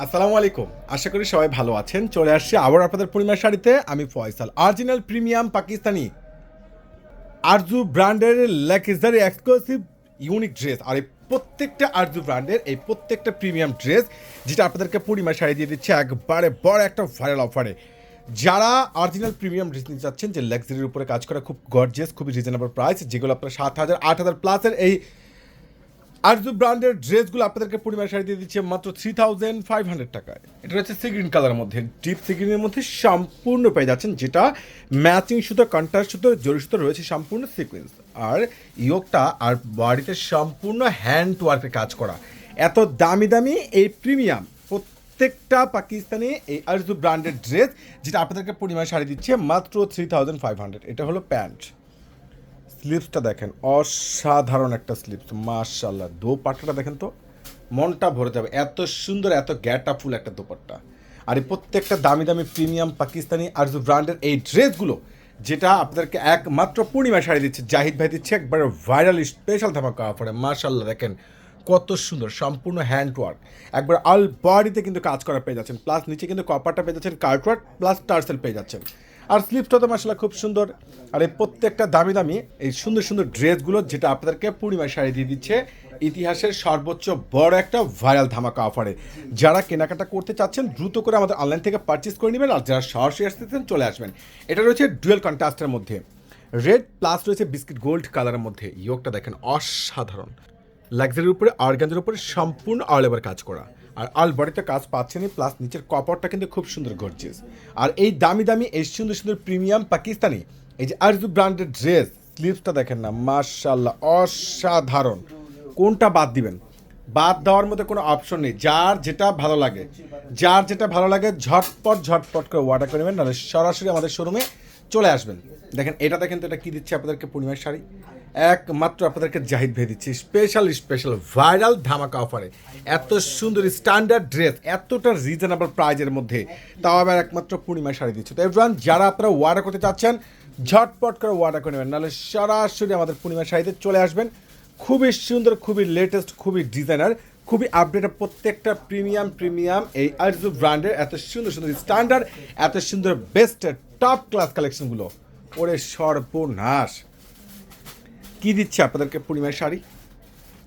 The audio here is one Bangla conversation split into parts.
আসসালামু আলাইকুম। আশা করি সবাই ভালো আছেন। চলে আসছি আবার আপনাদের পরিমাণ শাড়িতে। আমি ফয়সাল। অরিজিনাল প্রিমিয়াম পাকিস্তানি আরজু ব্র্যান্ডের লেকিজারি এক্সক্লুসিভ ইউনিক ড্রেস আর এই প্রত্যেকটা আরজু ব্র্যান্ডের এই প্রত্যেকটা প্রিমিয়াম ড্রেস যেটা আপনাদেরকে পরিমাণ শাড়ি দিয়ে দিচ্ছে একবারে বড় একটা ভাইরাল অফারে যারা অরিজিনাল প্রিমিয়াম ড্রেস নিতে চাচ্ছেন, যে লাক্সারির উপরে কাজ করা খুব গর্জিয়াস খুবই রিজনেবল প্রাইস যেগুলো আপনার সাত হাজার, আট হাজার প্লাসের এই আরজু ব্র্যান্ডের ড্রেসগুলো আপনাদেরকে পরিমাণ শাড়ি দিয়ে দিচ্ছে মাত্র থ্রি থাউজেন্ড ফাইভ হান্ড্রেড টাকায়। এটা হচ্ছে সি গ্রিন কালারের মধ্যে ডিপ সি গ্রিনের মধ্যে সম্পূর্ণ পেয়ে যাচ্ছেন, যেটা ম্যাচিং সুতো কন্ট্রাস্ট সুতো, জরি সুতো রয়েছে সম্পূর্ণ সিকোয়েন্স আর ইয়োগটা আর বাড়িতে সম্পূর্ণ হ্যান্ড ওয়ার্কের কাজ করা। এত দামি দামি এই প্রিমিয়াম প্রত্যেকটা পাকিস্তানি এই আরজু ব্র্যান্ডের ড্রেস যেটা আপনাদেরকে পরিমাণ শাড়ি দিচ্ছে মাত্র থ্রি থাউজেন্ড ফাইভ হান্ড্রেড এটা হলো প্যান্ট। স্লিপসটা দেখেন, অসাধারণ একটা স্লিপস মার্শাল্লাহ দোপাট্টাটা দেখেন তো, মনটা ভরে যাবে। এত সুন্দর, এত গ্যাটা ফুল একটা দোপাট্টা। আর এই প্রত্যেকটা দামি দামি প্রিমিয়াম পাকিস্তানি আরজু ব্র্যান্ডের এই ড্রেসগুলো, যেটা আপনাদেরকে একমাত্র পূর্ণিমা শাড়ি দিচ্ছে, জাহিদ ভাই দিচ্ছে একবারে ভাইরাল স্পেশাল ধামাকা অফারে মার্শাল্লাহ দেখেন কত সুন্দর, সম্পূর্ণ হ্যান্ড ওয়ার্ক একবার অল বডিতে কিন্তু কাজ করা পেয়ে যাচ্ছেন প্লাস নিচে কিন্তু কপারটা পেয়ে যাচ্ছেন কার্ট ওয়ার্ক প্লাস টার্সেল পেয়ে যাচ্ছেন। আর স্লিপসটা তো মাসাল্লাহ খুব সুন্দর। আর এই প্রত্যেকটা দামি দামি এই সুন্দর সুন্দর ড্রেসগুলো যেটা আপনাদেরকে পূর্ণিমা শাড়ি দিয়ে দিচ্ছে, ইতিহাসের সর্বোচ্চ বড় একটা ভাইরাল ধামাকা অফারে যারা কেনাকাটা করতে চাচ্ছেন, দ্রুত করে আমাদের অনলাইন থেকে পারচেস করে নেবেন, আর যারা সরাসরি আসতেছেন, চলে আসবেন। এটা রয়েছে ডুয়েল কন্ট্রাস্টের মধ্যে। রেড প্লাস রয়েছে বিস্কিট গোল্ড কালারের মধ্যে। ইয়োগটা দেখেন অসাধারণ। লাক্সারির উপরে অর্গানজের উপরে সম্পূর্ণ অল কাজ করা। আর অল বডিতে কাজ পাচ্ছেনই প্লাস নিচের কপারটা কিন্তু খুব সুন্দর গর্জিয়াস আর এই দামি দামি এই সুন্দর সুন্দর প্রিমিয়াম পাকিস্তানি, এই যে আরজু ব্র্যান্ডের ড্রেস স্লিভসটা দেখেন না মার্শাল্লাহ অসাধারণ। কোনটা বাদ দিবেন? বাদ দেওয়ার মধ্যে কোনো অপশন নেই। যার যেটা ভালো লাগে, যার যেটা ভালো লাগে, ঝটপট ঝটপট করে অর্ডার করে নেবেন। নাহলে সরাসরি আমাদের শোরুমে চলে আসবেন। দেখেন এটা দেখেন তো এটা কী দিচ্ছে আপনাদেরকে পূর্ণিমার শাড়ি? একমাত্র আপনাদেরকে জাহিদ ভেয়ে দিচ্ছি। স্পেশাল স্পেশাল, ভাইরাল ধামাকা অফারে। এত সুন্দর স্ট্যান্ডার্ড ড্রেস, এতটা রিজনেবল প্রাইজের মধ্যে তাও আবার একমাত্র পূর্ণিমা শাড়ি দিচ্ছে। তো এভরান যারা আপনারা অর্ডার করতে চাচ্ছেন, ঝটপট করে অর্ডার করে নেবেন। নাহলে সরাসরি আমাদের পূর্ণিমা শাড়িতে চলে আসবেন। খুবই সুন্দর, খুবই লেটেস্ট খুবই ডিজাইনার খুবই আপডেট প্রত্যেকটা প্রিমিয়াম প্রিমিয়াম এই আরজু ব্র্যান্ডের এত সুন্দর সুন্দর স্ট্যান্ডার্ড এত সুন্দর বেস্ট টপ ক্লাস কালেকশনগুলো ওরে সর্বনাশ। কি দিচ্ছে আপনাদেরকে পূর্ণিমার শাড়ি?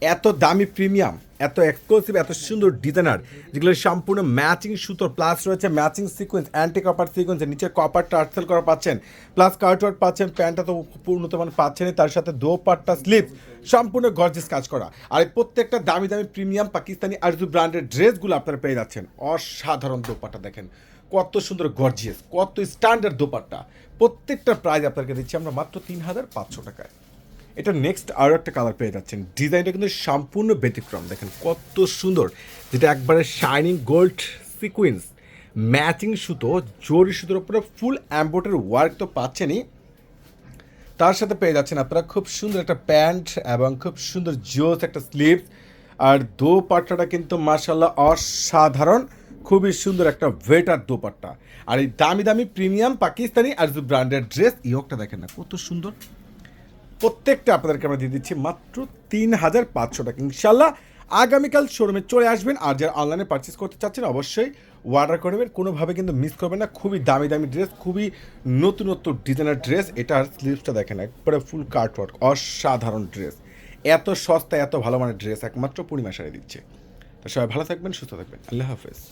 এত দামি প্রিমিয়াম, এত এক্সক্লুসিভ এত সুন্দর ডিজাইনার যেগুলো সম্পূর্ণ ম্যাচিং সুতোর প্লাস রয়েছে matching sequence anti copper sequence নিচে কপার টার্সেল করা পাচ্ছেন প্লাস কার্টওয়ার্ক পাচ্ছেন প্যান্টটা তো উন্নত মান পাচ্ছেনই, তার সাথে দো পাট্টা স্লিপ সম্পূর্ণ গর্জিস কাজ করা। আর এই প্রত্যেকটা দামি দামি প্রিমিয়াম পাকিস্তানি আরজু ব্র্যান্ডের ড্রেসগুলো আপনারা পেয়ে যাচ্ছেন। অসাধারণ দোপাট্টা দেখেন, কত সুন্দর গর্জিয়াস কত স্ট্যান্ডার্ড দোপাট্টা। প্রত্যেকটা প্রাইজ আপনাকে দিচ্ছি আমরা মাত্র তিন হাজার পাঁচশো টাকায়। এটা নেক্সট আরও একটা কালার পেয়ে যাচ্ছেন। ডিজাইনটা কিন্তু সম্পূর্ণ ব্যতিক্রম। দেখেন কত সুন্দর। যেটা একবারে শাইনিং গোল্ড সিকুয়েন্স ম্যাচিং সুতো, জরি সুতোর উপরে ফুল অ্যাম্বোটের ওয়ার্ক তো পাচ্ছেনই। তার সাথে পেয়ে যাচ্ছেন আপনারা খুব সুন্দর একটা প্যান্ট এবং খুব সুন্দর জোস একটা স্লিভ আর দোপাট্টাটা কিন্তু মার্শাল্লাহ অসাধারণ। খুবই সুন্দর একটা ভেটার দোপাট্টা। আর এই দামি দামি প্রিমিয়াম পাকিস্তানি আর ব্র্যান্ডের ড্রেস ইয়োগটা দেখেন না, কত সুন্দর। প্রত্যেকটা আপনাদেরকে আমরা দিয়ে দিচ্ছি মাত্র তিন হাজার পাঁচশো টাকা। ইনশাল্লাহ আগামীকাল শোরুমে চলে আসবেন আর যারা অনলাইনে পারচেস করতে চাচ্ছেন অবশ্যই অর্ডার করে নেবেন। কোনোভাবে কিন্তু মিস করবেন না। খুবই দামি দামি ড্রেস খুবই নতুন নতুন ডিজাইনার ড্রেস এটার স্লিভসটা দেখেন, একবারে ফুল কার্ট ওয়ার্ক অসাধারণ ড্রেস এত সস্তা, এত ভালো মানের ড্রেস একমাত্র পূর্ণিমা শাড়ি দিচ্ছে। তো সবাই ভালো থাকবেন, সুস্থ থাকবেন। আল্লাহ হাফেজ।